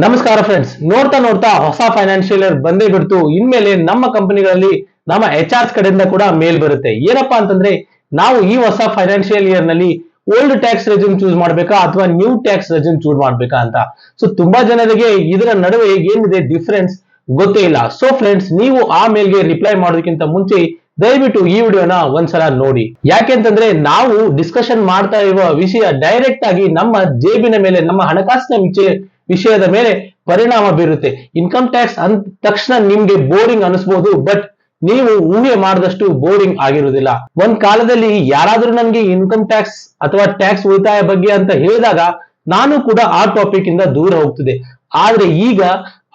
ನಮಸ್ಕಾರ ಫ್ರೆಂಡ್ಸ್ ನೋಡ್ತಾ ನೋಡ್ತಾ ಹೊಸ ಫೈನಾನ್ಷಿಯಲ್ ಇಯರ್ ಬಂದೇ ಬಿಡ್ತು. ಇನ್ಮೇಲೆ ನಮ್ಮ ಕಂಪನಿಗಳಲ್ಲಿ ನಮ್ಮ ಎಚ್ ಆರ್ಸ್ ಕಡೆಯಿಂದ ಕೂಡ ಮೇಲ್ ಬರುತ್ತೆ. ಏನಪ್ಪಾ ಅಂತಂದ್ರೆ, ನಾವು ಈ ಹೊಸ ಫೈನಾನ್ಷಿಯಲ್ ಇಯರ್ನಲ್ಲಿ ಓಲ್ಡ್ ಟ್ಯಾಕ್ಸ್ ರೆಜ್ಯೂಮ್ ಚೂಸ್ ಮಾಡ್ಬೇಕಾ ಅಥವಾ ನ್ಯೂ ಟ್ಯಾಕ್ಸ್ ರೆಜ್ಯೂಮ್ ಚೂಸ್ ಮಾಡ್ಬೇಕಾ ಅಂತ? ಸೊ ತುಂಬಾ ಜನರಿಗೆ ಇದರ ನಡುವೆ ಏನಿದೆ ಡಿಫರೆನ್ಸ್ ಗೊತ್ತೇ ಇಲ್ಲ. ಸೊ ಫ್ರೆಂಡ್ಸ್ ನೀವು ಆ ಮೇಲ್ಗೆ ರಿಪ್ಲೈ ಮಾಡೋದಕ್ಕಿಂತ ಮುಂಚೆ ದಯವಿಟ್ಟು ಈ ವಿಡಿಯೋನ ಒಂದ್ಸಲ ನೋಡಿ. ಯಾಕೆಂತಂದ್ರೆ ನಾವು ಡಿಸ್ಕಷನ್ ಮಾಡ್ತಾ ಇರುವ ವಿಷಯ ಡೈರೆಕ್ಟ್ ಆಗಿ ನಮ್ಮ ಜೇಬಿನ ಮೇಲೆ, ನಮ್ಮ ಹಣಕಾಸಿನ ವಿಷಯ ವಿಷಯದ ಮೇಲೆ ಪರಿಣಾಮ ಬೀರುತ್ತೆ. ಇನ್ಕಮ್ ಟ್ಯಾಕ್ಸ್ ಅಂದ ತಕ್ಷಣ ನಿಮ್ಗೆ ಬೋರಿಂಗ್ ಅನಿಸ್ಬಹುದು ಬಟ್ ನೀವು ಊಹೆ ಮಾಡಿದಷ್ಟು ಬೋರಿಂಗ್ ಆಗಿರುವುದಿಲ್ಲ. ಒಂದ್ ಕಾಲದಲ್ಲಿ ಯಾರಾದ್ರೂ ನನ್ಗೆ ಇನ್ಕಮ್ ಟ್ಯಾಕ್ಸ್ ಅಥವಾ ಟ್ಯಾಕ್ಸ್ ಉಳಿತಾಯ ಬಗ್ಗೆ ಅಂತ ಹೇಳಿದಾಗ ನಾನು ಕೂಡ ಆ ಟಾಪಿಕ್ ಇಂದ ದೂರ ಹೋಗ್ತಿದೆ ಆದ್ರೆ ಈಗ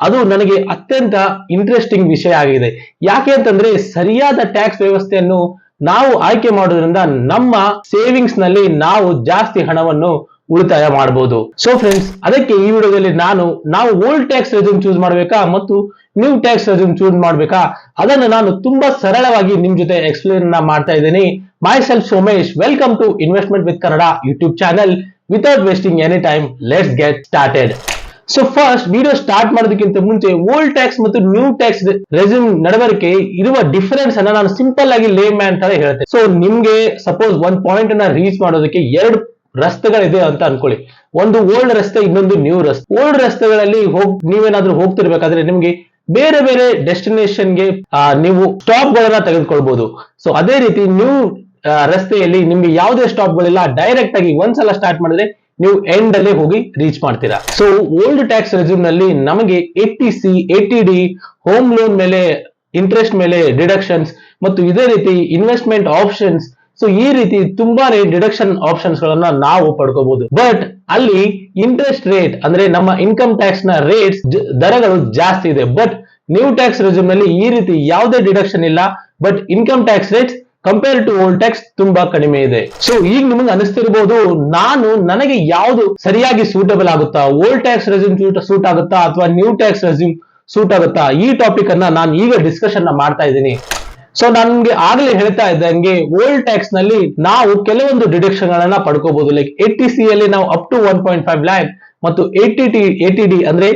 ಅದು ನನಗೆ ಅತ್ಯಂತ ಇಂಟ್ರೆಸ್ಟಿಂಗ್ ವಿಷಯ ಆಗಿದೆ. ಯಾಕೆ ಅಂತಂದ್ರೆ ಸರಿಯಾದ ಟ್ಯಾಕ್ಸ್ ವ್ಯವಸ್ಥೆಯನ್ನು ನಾವು ಆಯ್ಕೆ ಮಾಡೋದ್ರಿಂದ ನಮ್ಮ ಸೇವಿಂಗ್ಸ್ನಲ್ಲಿ ನಾವು ಜಾಸ್ತಿ ಹಣವನ್ನು ಉಳಿತಾಯ ಮಾಡಬಹುದು ಸೊ ಫ್ರೆಂಡ್ಸ್ ಅದಕ್ಕೆ ಈ ವಿಡಿಯೋದಲ್ಲಿ ನಾನು, ನಾವು ಓಲ್ಡ್ ಟ್ಯಾಕ್ಸ್ ರೆಸ್ಯೂಮ್ ಚೂಸ್ ಮಾಡಬೇಕಾ ಮತ್ತು ನ್ಯೂ ಟ್ಯಾಕ್ಸ್ ರೆಸ್ಯೂಮ್ ಚೂಸ್ ಮಾಡಬೇಕಾ? ಅದನ್ನು ನಾನು ತುಂಬಾ ಸರಳವಾಗಿ ನಿಮ್ ಜೊತೆ ಎಕ್ಸ್ಪ್ಲೇನ್ ಮಾಡ್ತಾ ಇದ್ದೀನಿ. Myself Somesh welcome to investment with Kannada YouTube channel without wasting any time let's get started so first video start ಮಾಡೋದಕ್ಕಿಂತ ಮುಂಚೆ ಓಲ್ಡ್ ಟ್ಯಾಕ್ಸ್ ಮತ್ತು ನ್ಯೂ ಟ್ಯಾಕ್ಸ್ ರೆಸ್ಯೂಮ್ ನಡವರಿಕೆ ಇರುವ ಡಿಫರೆನ್ಸ್ ಅನ್ನ ನಾನು ಸಿಂಪಲ್ ಆಗಿ ಲೇ ಮ್ಯಾನ್ ತರ ಹೇಳ್ತೇನೆ. ಸೊ ನಿಮ್ಗೆ ಸಪೋಸ್ ಒಂದ್ ಪಾಯಿಂಟ್ ಅನ್ನ ರೀಚ್ ಮಾಡೋದಕ್ಕೆ ಎರಡು ರಸ್ತೆಗಳಿದೆ ಅಂತ ಅನ್ಕೊಳ್ಳಿ. ಒಂದು ಓಲ್ಡ್ ರಸ್ತೆ, ಇನ್ನೊಂದು ನ್ಯೂ ರಸ್ತೆ. ಓಲ್ಡ್ ರಸ್ತೆಗಳಲ್ಲಿ ಹೋಗ್, ನೀವೇನಾದ್ರೂ ಹೋಗ್ತಿರ್ಬೇಕಾದ್ರೆ ನಿಮ್ಗೆ ಬೇರೆ ಬೇರೆ ಡೆಸ್ಟಿನೇಷನ್ಗೆ ನೀವು ಸ್ಟಾಪ್ ಗಳನ್ನ ತೆಗೆದುಕೊಳ್ಬಹುದು ಸೊ, ಅದೇ ರೀತಿ ನ್ಯೂ ರಸ್ತೆಯಲ್ಲಿ ನಿಮ್ಗೆ ಯಾವುದೇ ಸ್ಟಾಪ್ ಗಳಿಲ್ಲ ಡೈರೆಕ್ಟ್ ಆಗಿ ಒಂದ್ಸಲ ಸ್ಟಾರ್ಟ್ ಮಾಡಿದ್ರೆ ನೀವು ಎಂಡ್ ಅಲ್ಲಿ ಹೋಗಿ ರೀಚ್ ಮಾಡ್ತೀರಾ. ಸೊ ಓಲ್ಡ್ ಟ್ಯಾಕ್ಸ್ ರೆಸ್ಯೂಮ್ನಲ್ಲಿ ನಮಗೆ eighty C eighty D home loan ಮೇಲೆ ಇಂಟ್ರೆಸ್ಟ್ ಮೇಲೆ ಡಿಡಕ್ಷನ್ಸ್ ಮತ್ತು ಇದೇ ರೀತಿ ಇನ್ವೆಸ್ಟ್ಮೆಂಟ್ ಆಪ್ಷನ್ಸ್ ಸೊ ಈ ರೀತಿ ತುಂಬಾನೇ ಡಿಡಕ್ಷನ್ ಆಪ್ಷನ್ಸ್ ಗಳನ್ನ ನಾವು ಪಡ್ಕೋಬಹುದು ಬಟ್ ಅಲ್ಲಿ ಇಂಟ್ರೆಸ್ಟ್ ರೇಟ್ ಅಂದ್ರೆ ನಮ್ಮ ಇನ್ಕಮ್ ಟ್ಯಾಕ್ಸ್ನ ರೇಟ್ಸ್ ದರಗಳು ಜಾಸ್ತಿ ಇದೆ. ಬಟ್ ನ್ಯೂ ಟ್ಯಾಕ್ಸ್ ರೆಸ್ಯೂಮ್ನಲ್ಲಿ ಈ ರೀತಿ ಯಾವುದೇ ಡಿಡಕ್ಷನ್ ಇಲ್ಲ. But income tax rates compare to old tax ತುಂಬಾ ಕಡಿಮೆ ಇದೆ. ಸೊ ಈಗ ನಿಮಗೆ ಅನಿಸ್ತಿರ್ಬೋದು, ನಾನು ನನಗೆ ಯಾವುದು ಸರಿಯಾಗಿ ಸೂಟಬಲ್ ಆಗುತ್ತಾ? ಓಲ್ಡ್ ಟ್ಯಾಕ್ಸ್ ರೆಸ್ಯೂಮ್ ಸೂಟ್ ಆಗುತ್ತಾ? ಅಥವಾ ನ್ಯೂ ಟ್ಯಾಕ್ಸ್ ರೆಸ್ಯೂಮ್ ಸೂಟ್ ಆಗುತ್ತಾ? ಈ ಟಾಪಿಕ್ ಅನ್ನ ನಾನು ಈಗ ಡಿಸ್ಕಷನ್ ಮಾಡ್ತಾ ಇದ್ದೀನಿ. ಸೊ ನನ್ಗೆ ಆಗ್ಲೇ ಹೇಳ್ತಾ ಇದ್ದಂಗೆ ಓಲ್ಡ್ ಟ್ಯಾಕ್ಸ್ನಲ್ಲಿ ನಾವು ಕೆಲವೊಂದು ಡಿಡಕ್ಷನ್ ಗಳನ್ನ ಪಡ್ಕೋಬಹುದು ಲೈಕ್ ಏಟಿ ಸಿ ಅಲ್ಲಿ ನಾವು up to one point five lakh ಮತ್ತು ಎ ಟಿ ಏಟಿ ಡಿ ಅಂದ್ರೆ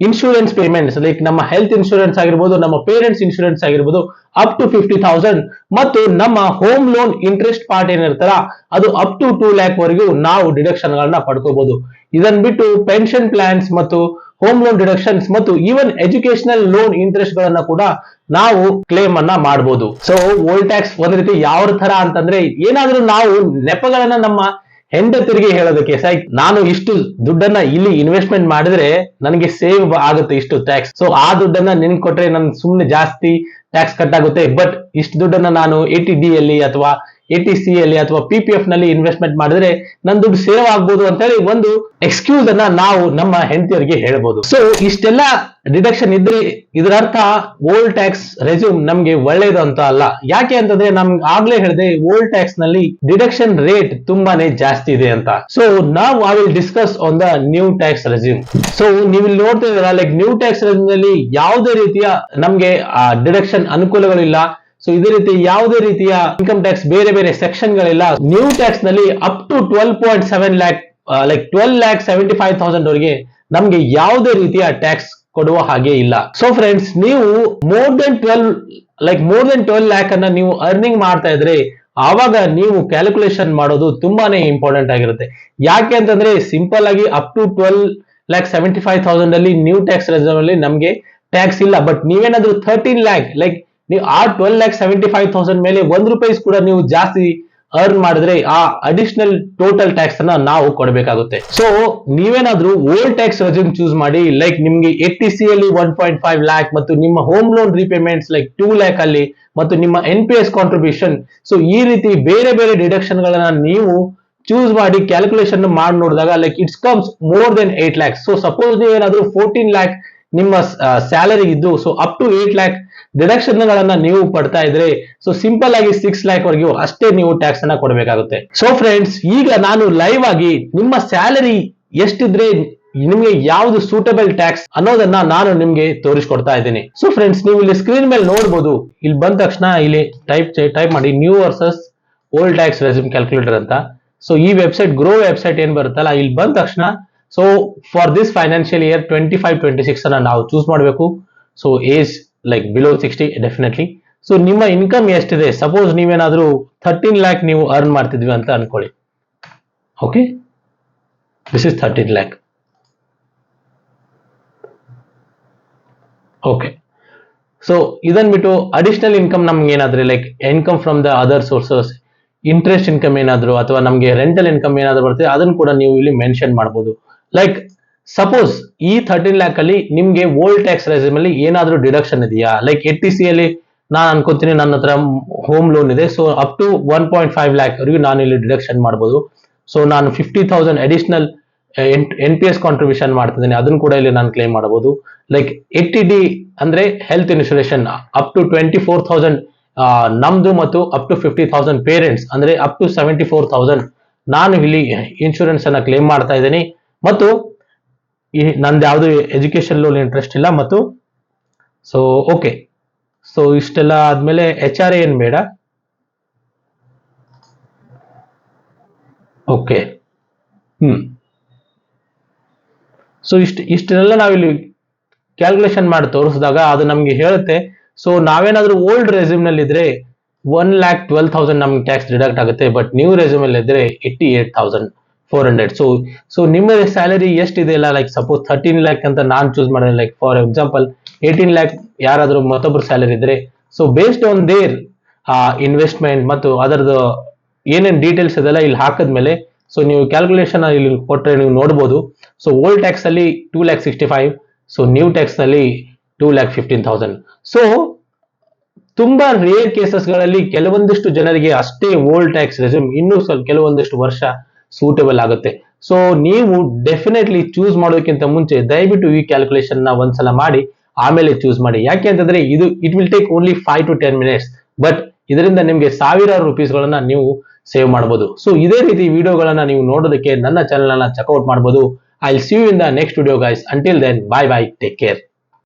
ಇನ್ಶೂರೆನ್ಸ್ ಪೇಮೆಂಟ್ಸ್ ಲೈಕ್ ನಮ್ಮ ಹೆಲ್ತ್ ಇನ್ಶೂರೆನ್ಸ್ ಆಗಿರ್ಬೋದು, ನಮ್ಮ ಪೇರೆಂಟ್ಸ್ ಇನ್ಶೂರೆನ್ಸ್ ಆಗಿರ್ಬೋದು ಅಪ್ ಟು ಫಿಫ್ಟಿ ಥೌಸಂಡ್ ಮತ್ತು ನಮ್ಮ ಹೋಮ್ ಲೋನ್ ಇಂಟ್ರೆಸ್ಟ್ ಪಾರ್ಟ್ ಏನಿರ್ತಾರ ಅದು ಅಪ್ ಟು ಟೂ ಲ್ಯಾಕ್ ವರೆಗೂ ನಾವು ಡಿಡಕ್ಷನ್ ಗಳನ್ನ ಪಡ್ಕೋಬಹುದು ಇದನ್ ಬಿಟ್ಟು ಪೆನ್ಷನ್ ಪ್ಲಾನ್ಸ್ ಮತ್ತು ಹೋಮ್ ಲೋನ್ ಡಿಡಕ್ಷನ್ಸ್ ಮತ್ತು ಈವನ್ ಎಜುಕೇಶನಲ್ ಲೋನ್ ಇಂಟ್ರೆಸ್ಟ್ ಗಳನ್ನ ಕೂಡ ನಾವು ಕ್ಲೇಮ್ ಅನ್ನ ಮಾಡಬಹುದು ಸೊ ಓಲ್ಡ್ ಟ್ಯಾಕ್ಸ್ ಒಂದ್ ರೀತಿ ಯಾವ ತರ ಅಂತಂದ್ರೆ ಏನಾದ್ರೂ ನಾವು ನೆಪಗಳನ್ನ ನಮ್ಮ ಹೆಂಡತಿರಿಗೆ ಹೇಳೋದಕ್ಕೆ ಸೈ ನಾನು ಇಷ್ಟು ದುಡ್ಡನ್ನ ಇಲ್ಲಿ ಇನ್ವೆಸ್ಟ್ಮೆಂಟ್ ಮಾಡಿದ್ರೆ ನನಗೆ ಸೇವ್ ಆಗುತ್ತೆ ಇಷ್ಟು ಟ್ಯಾಕ್ಸ್ ಸೊ ಆ ದುಡ್ಡನ್ನ ನಿನ್ ಕೊಟ್ರೆ ನನ್ ಸುಮ್ನೆ ಜಾಸ್ತಿ ಟ್ಯಾಕ್ಸ್ ಕಟ್ ಆಗುತ್ತೆ. ಬಟ್ ಇಷ್ಟು ದುಡ್ಡನ್ನ ನಾನು ಎ ಟಿ ಡಿ ಅಲ್ಲಿ ಅಥವಾ ಎ ಟಿ ಸಿ ಅಲ್ಲಿ ಅಥವಾ ಪಿ ಪಿ ಎಫ್ನಲ್ಲಿ ಇನ್ವೆಸ್ಟ್ಮೆಂಟ್ ಮಾಡಿದ್ರೆ ನನ್ನ ದುಡ್ಡು ಸೇವ್ ಆಗ್ಬೋದು ಅಂತ ಹೇಳಿ ಒಂದು ಎಕ್ಸ್ಕ್ಯೂಸ್ ಅನ್ನ ನಾವು ನಮ್ಮ ಹೆಂಡತಿಯವರಿಗೆ ಹೇಳ್ಬೋದು. ಸೊ ಇಷ್ಟೆಲ್ಲ ಡಿಡಕ್ಷನ್ ಇದ್ರೆ ಇದರ ಅರ್ಥ ಓಲ್ಡ್ ಟ್ಯಾಕ್ಸ್ ರೆಸ್ಯೂಮ್ ನಮ್ಗೆ ಒಳ್ಳೇದು ಅಂತ ಅಲ್ಲ. ಯಾಕೆ ಅಂತಂದ್ರೆ ನಮ್ಗೆ ಆಗ್ಲೇ ಹೇಳಿದೆ ಓಲ್ಡ್ ಟ್ಯಾಕ್ಸ್ನಲ್ಲಿ ಡಿಡಕ್ಷನ್ ರೇಟ್ ತುಂಬಾನೇ ಜಾಸ್ತಿ ಇದೆ ಅಂತ. ಸೊ ನಾವು I will discuss on the new tax regime so ನೀವು ಇಲ್ಲಿ ನೋಡ್ತಾ ಲೈಕ್ ನ್ಯೂ ಟ್ಯಾಕ್ಸ್ ರೆಸ್ಯೂಮ್ನಲ್ಲಿ ಯಾವುದೇ ರೀತಿಯ ನಮ್ಗೆ ಡಿಡಕ್ಷನ್ ಅನುಕೂಲಗಳಿಲ್ಲ. ಸೊ ಇದೇ ರೀತಿ ಯಾವುದೇ ರೀತಿಯ ಇನ್ಕಮ್ ಟ್ಯಾಕ್ಸ್ ಬೇರೆ ಬೇರೆ ಸೆಕ್ಷನ್ ಗಳಿಲ್ಲ. New ಟ್ಯಾಕ್ಸ್ನಲ್ಲಿ up to twelve point seven lakh like twelve lakh seventy five thousand ವರೆಗೆ ನಮ್ಗೆ ಯಾವುದೇ ರೀತಿಯ ಟ್ಯಾಕ್ಸ್ ಕೊಡುವ ಹಾಗೆ ಇಲ್ಲ. ಸೊ ಫ್ರೆಂಡ್ಸ್ ನೀವು more than twelve like more than twelve lakh ಅನ್ನ ನೀವು ಅರ್ನಿಂಗ್ ಮಾಡ್ತಾ ಇದ್ರೆ ಆವಾಗ ನೀವು ಕ್ಯಾಲ್ಕುಲೇಷನ್ ಮಾಡೋದು ತುಂಬಾನೇ ಇಂಪಾರ್ಟೆಂಟ್ ಆಗಿರುತ್ತೆ. ಯಾಕೆ ಅಂತಂದ್ರೆ ಸಿಂಪಲ್ ಆಗಿ up to twelve lakh seventy five thousand ಅಲ್ಲಿ ನ್ಯೂ ಟ್ಯಾಕ್ಸ್ ರೆಸರ್ವ್ ಅಲ್ಲಿ ನಮಗೆ ಟ್ಯಾಕ್ಸ್ ಇಲ್ಲ ಬಟ್ ನೀವೇನಾದ್ರೂ ಥರ್ಟೀನ್ ಲ್ಯಾಕ್ ಲೈಕ್ ನೀವು ಆ twelve lakh seventy five thousand ಮೇಲೆ ಒಂದ್ ರೂಪಾಯಿಸ್ ಕೂಡ ನೀವು ಜಾಸ್ತಿ ಅರ್ನ್ ಮಾಡಿದ್ರೆ ಆ ಅಡಿಷನಲ್ ಟೋಟಲ್ ಟ್ಯಾಕ್ಸ್ ಅನ್ನ ನಾವು ಕೊಡಬೇಕಾಗುತ್ತೆ. ಸೊ ನೀವೇನಾದ್ರೂ ಓಲ್ಡ್ ಟ್ಯಾಕ್ಸ್ ರೆಸ್ಯೂಮ್ ಚೂಸ್ ಮಾಡಿ ಲೈಕ್ ನಿಮ್ಗೆ ಎಟಿ ಸಿ ಅಲ್ಲಿ ಒನ್ ಪಾಯಿಂಟ್ ಫೈವ್ ಲ್ಯಾಕ್ ಮತ್ತು ನಿಮ್ಮ home loan repayments like two lakh ಅಲ್ಲಿ ಮತ್ತು ನಿಮ್ಮ N P S contribution so ಈ ರೀತಿ ಬೇರೆ ಬೇರೆ ಡಿಡಕ್ಷನ್ ಗಳನ್ನ ನೀವು ಚೂಸ್ ಮಾಡಿ ಕ್ಯಾಲ್ಕುಲೇಷನ್ ಮಾಡಿ ನೋಡಿದಾಗ like it's comes more than eight lakhs so suppose ನೀವೇನಾದ್ರೂ ಫೋರ್ಟೀನ್ ಲ್ಯಾಕ್ ನಿಮ್ಮ ಸ್ಯಾಲರಿ ಇದ್ದು so up to eight lakh deduction ಗಳನ್ನ ನೀವು ಪಡ್ತಾ ಇದ್ರೆ ಸೊ ಸಿಂಪಲ್ ಆಗಿ ಸಿಕ್ಸ್ ಲ್ಯಾಕ್ ವರೆಗೂ ಅಷ್ಟೇ ನೀವು ಟ್ಯಾಕ್ಸ್ ಅನ್ನ ಕೊಡಬೇಕಾಗುತ್ತೆ. ಸೊ ಫ್ರೆಂಡ್ಸ್ ಈಗ ನಾನು ಲೈವ್ ಆಗಿ ನಿಮ್ಮ ಸ್ಯಾಲರಿ ಎಷ್ಟಿದ್ರೆ ನಿಮ್ಗೆ ಯಾವ್ದು ಸೂಟಬಲ್ ಟ್ಯಾಕ್ಸ್ ಅನ್ನೋದನ್ನ ನಾನು ನಿಮ್ಗೆ ತೋರಿಸ್ಕೊಡ್ತಾ ಇದ್ದೀನಿ. ಸೊ ಫ್ರೆಂಡ್ಸ್ ನೀವು ಇಲ್ಲಿ ಸ್ಕ್ರೀನ್ ಮೇಲೆ ನೋಡ್ಬೋದು. ಇಲ್ಲಿ ಬಂದ ತಕ್ಷಣ ಇಲ್ಲಿ ಟೈಪ್ ಟೈಪ್ ಮಾಡಿ new versus old tax regime calculator ಅಂತ. ಸೊ ಈ ವೆಬ್ಸೈಟ್ ಗ್ರೋ ವೆಬ್ಸೈಟ್ ಏನ್ ಬರುತ್ತಲ್ಲ, ಇಲ್ಲಿ ಬಂದ ತಕ್ಷಣ so for this financial year twenty five twenty six ಅನ್ನ ನಾವು ಚೂಸ್ ಮಾಡಬೇಕು. So age like below sixty definitely so ನಿಮ್ಮ ಇನ್ಕಮ್ ಎಷ್ಟಿದೆ? ಸಪೋಸ್ ನೀವೇನಾದ್ರೂ ಥರ್ಟೀನ್ ಲ್ಯಾಕ್ ನೀವು ಅರ್ನ್ ಮಾಡ್ತಿದ್ವಿ ಅಂತ ಅನ್ಕೊಳ್ಳಿ. Okay this is thirteen lakh okay so ಇದನ್ ಬಿಟ್ಟು ಅಡಿಷನಲ್ ಇನ್ಕಮ್ ನಮ್ಗೆ ಏನಾದ್ರೆ like income from the other sources interest income ಏನಾದ್ರು, ಅಥವಾ ನಮಗೆ ರೆಂಟಲ್ ಇನ್ಕಮ್ ಏನಾದ್ರು ಬರ್ತದೆ ಅದನ್ನ ಕೂಡ ನೀವು ಇಲ್ಲಿ ಮೆನ್ಷನ್ ಮಾಡಬಹುದು ಲೈಕ್ ಸಪೋಸ್ ಈ ಥರ್ಟೀನ್ ಲ್ಯಾಕ್ ಅಲ್ಲಿ ನಿಮ್ಗೆ ಓಲ್ಡ್ ಟ್ಯಾಕ್ಸ್ ರೆಸಿಮ್ ಅಲ್ಲಿ ಏನಾದ್ರೂ ಡಿಡಕ್ಷನ್ ಇದೆಯಾ? ಲೈಕ್ ಎ ಟಿ ಸಿ ಅಲ್ಲಿ ನಾನು ಅನ್ಕೋತೀನಿ ನನ್ನ ಹತ್ರ ಹೋಮ್ ಲೋನ್ ಇದೆ. So up to one point five lakh ವರೆಗೂ ನಾನು ಇಲ್ಲಿ ಡಿಡಕ್ಷನ್ ಮಾಡ್ಬೋದು. ಸೊ ನಾನು fifty thousand additional N P S contribution ಮಾಡ್ತಿದ್ದೀನಿ. ಅದನ್ನು ಕೂಡ ಇಲ್ಲಿ ನಾನು ಕ್ಲೇಮ್ ಮಾಡಬಹುದು ಲೈಕ್ ಎ ಟಿ ಡಿ ಅಂದ್ರೆ health insurance up to twenty four thousand ನಮ್ದು ಮತ್ತು up to fifty thousand parents ಅಂದ್ರೆ up to seventy four thousand ನಾನು ಇಲ್ಲಿ ಇನ್ಶೂರೆನ್ಸ್ ಅನ್ನ ಕ್ಲೇಮ್ ಮಾಡ್ತಾ ಇದ್ದೀನಿ. ಮತ್ತು ಈ ನಂದು ಯಾವುದು ಎಜುಕೇಶನ್ ಲೋನ್ ಇಂಟ್ರೆಸ್ಟ್ ಇಲ್ಲ ಮತ್ತು ಸೊ ಓಕೆ ಸೊ ಇಷ್ಟೆಲ್ಲ ಆದ್ಮೇಲೆ ಎಚ್ ಆರ್ ಏನ್ ಬೇಡ? ಓಕೆ ಹ್ಮ್. ಸೊ ಇಷ್ಟು, ಇಷ್ಟನ್ನೆಲ್ಲ ನಾವಿಲ್ಲಿ ಕ್ಯಾಲ್ಕುಲೇಷನ್ ಮಾಡಿ ತೋರಿಸಿದಾಗ ಅದು ನಮ್ಗೆ ಹೇಳುತ್ತೆ. ಸೊ ನಾವೇನಾದ್ರೂ ಓಲ್ಡ್ ರೆಸ್ಯೂಮ್ನಲ್ಲಿ ಇದ್ರೆ ಒನ್ ಲ್ಯಾಕ್ ಟ್ವೆಲ್ ತೌಸಂಡ್ ನಮ್ಗೆ ಟ್ಯಾಕ್ಸ್ ಡಿಡಕ್ಟ್ ಆಗುತ್ತೆ ಬಟ್ ನ್ಯೂ ರೆಸ್ಯೂಮ್ ಅಲ್ಲಿ ಇದ್ರೆ eighty eight thousand four hundred so so ನಿಮ್ಮ ಸ್ಯಾಲರಿ ಎಷ್ಟಿದೆ ಇಲ್ಲ? ಲೈಕ್ ಸಪೋಸ್ ಥರ್ಟೀನ್ ಲ್ಯಾಕ್ ಅಂತ ನಾನು ಚೂಸ್ ಮಾಡಿದ್ರೆ like for example eighteen lakh ಯಾರಾದರೂ ಮತ್ತೊಬ್ಬರು ಸ್ಯಾಲರಿ ಇದ್ರೆ so based on their investment ಮತ್ತು ಅದರದ್ದು ಏನೇನು ಡೀಟೇಲ್ಸ್ ಇದೆಲ್ಲ ಇಲ್ಲಿ ಹಾಕಿದ್ಮೇಲೆ ಸೊ ನೀವು ಕ್ಯಾಲ್ಕುಲೇಷನ್ ಇಲ್ಲಿ ಕೊಟ್ಟರೆ ನೀವು ನೋಡ್ಬೋದು. ಸೊ ಓಲ್ಡ್ ಟ್ಯಾಕ್ಸ್ ಅಲ್ಲಿ two lakh sixty five so new ಟ್ಯಾಕ್ಸ್ನಲ್ಲಿ two lakh fifteen thousand so ತುಂಬಾ ರೇರ್ ಕೇಸಸ್ಗಳಲ್ಲಿ ಕೆಲವೊಂದಿಷ್ಟು ಜನರಿಗೆ ಅಷ್ಟೇ ಓಲ್ಡ್ ಟ್ಯಾಕ್ಸ್ ರೆಸ್ಯೂಮ್ ಇನ್ನೂ ಸ್ವಲ್ಪ ಕೆಲವೊಂದಿಷ್ಟು ವರ್ಷ ಸೂಟೇಬಲ್ ಆಗುತ್ತೆ. ಸೊ ನೀವು ಡೆಫಿನೆಟ್ಲಿ ಚೂಸ್ ಮಾಡೋದಕ್ಕಿಂತ ಮುಂಚೆ ದಯವಿಟ್ಟು ಈ ಕ್ಯಾಲ್ಕುಲೇಷನ್ನ ಒಂದ್ಸಲ ಮಾಡಿ, ಆಮೇಲೆ ಚೂಸ್ ಮಾಡಿ. ಯಾಕೆ ಅಂತಂದ್ರೆ ಇದು it will take only five to ten minutes but ಇದರಿಂದ ನಿಮಗೆ ಸಾವಿರಾರು ರುಪೀಸ್ ಗಳನ್ನ ನೀವು ಸೇವ್ ಮಾಡಬಹುದು ಸೊ ಇದೇ ರೀತಿ ವಿಡಿಯೋಗಳನ್ನ ನೀವು ನೋಡೋದಕ್ಕೆ ನನ್ನ ಚಾನಲ್ ಅನ್ನ ಚೆಕ್ಔಟ್ ಮಾಡಬಹುದು I see you in the next video guys until then bye bye take care